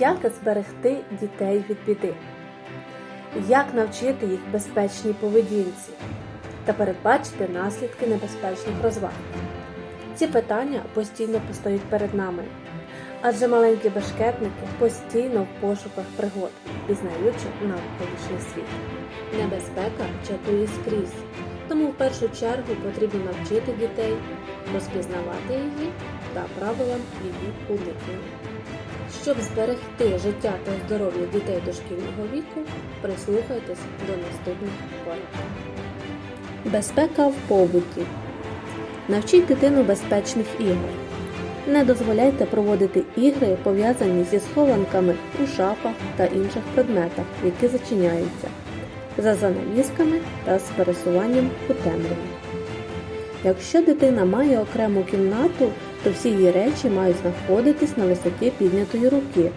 Як зберегти дітей від біди? Як навчити їх безпечній поведінці та передбачити наслідки небезпечних розваг? Ці питання постійно постають перед нами, адже маленькі бешкетники постійно в пошуках пригод, пізнаючи навколишній світ. Небезпека чатує скрізь, тому в першу чергу потрібно навчити дітей розпізнавати її та правилам її уникнення. Щоб зберегти життя та здоров'я дітей дошкільного віку, прислухайтесь до наступних порад. Безпека в побуті. Навчіть дитину безпечних ігор. Не дозволяйте проводити ігри, пов'язані зі схованками у шафах та інших предметах, які зачиняються, за занавісками та з пересуванням у темряві. Якщо дитина має окрему кімнату, то всі її речі мають знаходитись на висоті піднятої руки.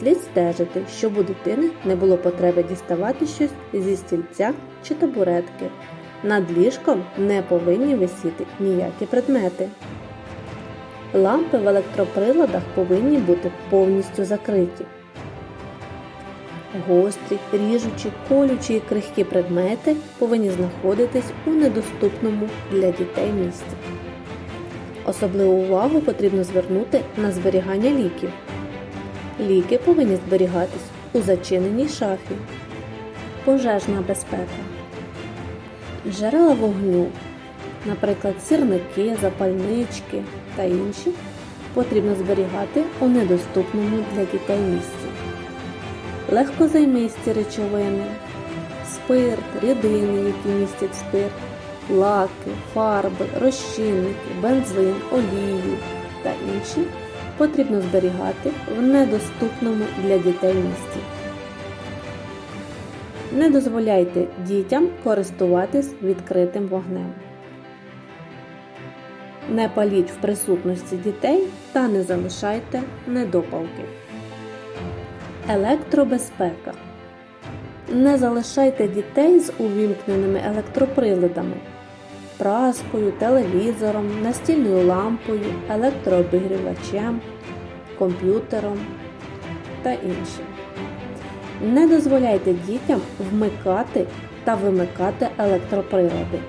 Слід стежити, щоб у дитини не було потреби діставати щось зі стільця чи табуретки. Над ліжком не повинні висіти ніякі предмети. Лампи в електроприладах повинні бути повністю закриті. Гострі, ріжучі, колючі і крихкі предмети повинні знаходитись у недоступному для дітей місці. Особливу увагу потрібно звернути на зберігання ліків. Ліки повинні зберігатись у зачиненій шафі. Пожежна безпека. Джерела вогню, наприклад, сірники, запальнички та інші, потрібно зберігати у недоступному для дітей місці. Легкозаймисті речовини, спирт, рідини, які містять спирт, лаки, фарби, розчинники, бензин, олію та інші потрібно зберігати в недоступному для дітей місці. Не дозволяйте дітям користуватись відкритим вогнем. Не паліть в присутності дітей та не залишайте недопалки. Електробезпека. Не залишайте дітей з увімкненими електроприладами, праскою, телевізором, настільною лампою, електрообігрівачем, комп'ютером та іншим. Не дозволяйте дітям вмикати та вимикати електроприлади.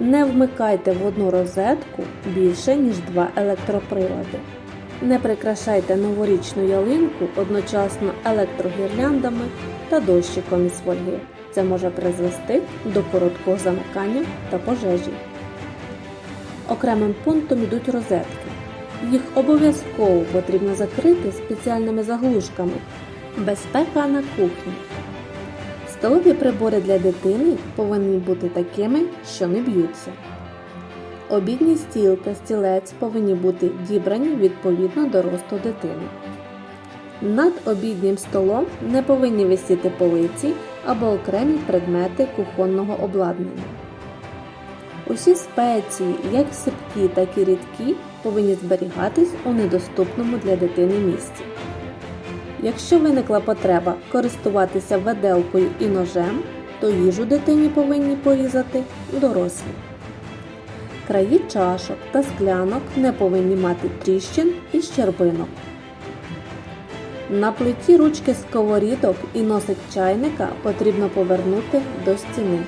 Не вмикайте в одну розетку більше, ніж два електроприлади. Не прикрашайте новорічну ялинку одночасно електрогірляндами та дощиком із фольги. Це може призвести до короткого замикання та пожежі. Окремим пунктом йдуть розетки. Їх обов'язково потрібно закрити спеціальними заглушками. Безпека на кухні. Столові прибори для дитини повинні бути такими, що не б'ються. Обідній стіл та стілець повинні бути дібрані відповідно до росту дитини. Над обіднім столом не повинні висіти полиці або окремі предмети кухонного обладнання. Усі спеції, як сипкі, так і рідкі, повинні зберігатись у недоступному для дитини місці. Якщо виникла потреба користуватися веделкою і ножем, то їжу дитині повинні порізати дорослі. Краї чашок та склянок не повинні мати тріщин і щербинок. На плиті ручки сковорідок і носик чайника потрібно повернути до стіни.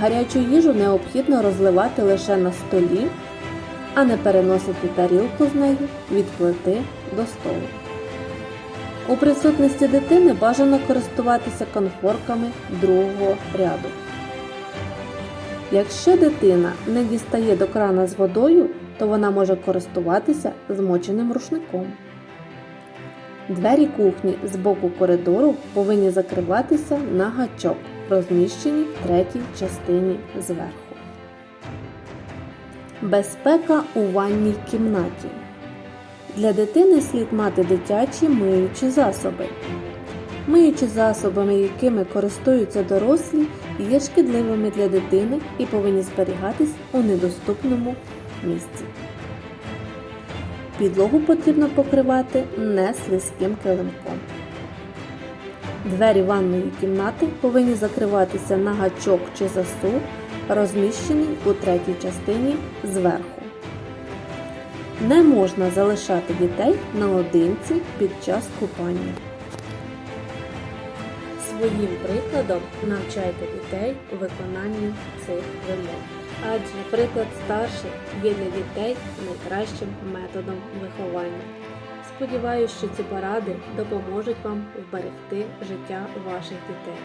Гарячу їжу необхідно розливати лише на столі, а не переносити тарілку з нею від плити до столу. У присутності дитини бажано користуватися конфорками другого ряду. Якщо дитина не дістає до крана з водою, то вона може користуватися змоченим рушником. Двері кухні з боку коридору повинні закриватися на гачок, розміщені в третій частині зверху. Безпека у ванній кімнаті. Для дитини слід мати дитячі миючі засоби. Миючі засобами, якими користуються дорослі, є шкідливими для дитини і повинні зберігатись у недоступному місці. Підлогу потрібно покривати не слизьким килимком. Двері ванної кімнати повинні закриватися на гачок чи засув, розміщений у третій частині зверху. Не можна залишати дітей наодинці під час купання. Своїм прикладом навчайте дітей виконанню цих вимог. Адже приклад старших є для дітей найкращим методом виховання. Сподіваюсь, що ці поради допоможуть вам вберегти життя ваших дітей.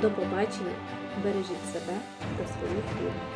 До побачення! Бережіть себе та своїх рідних.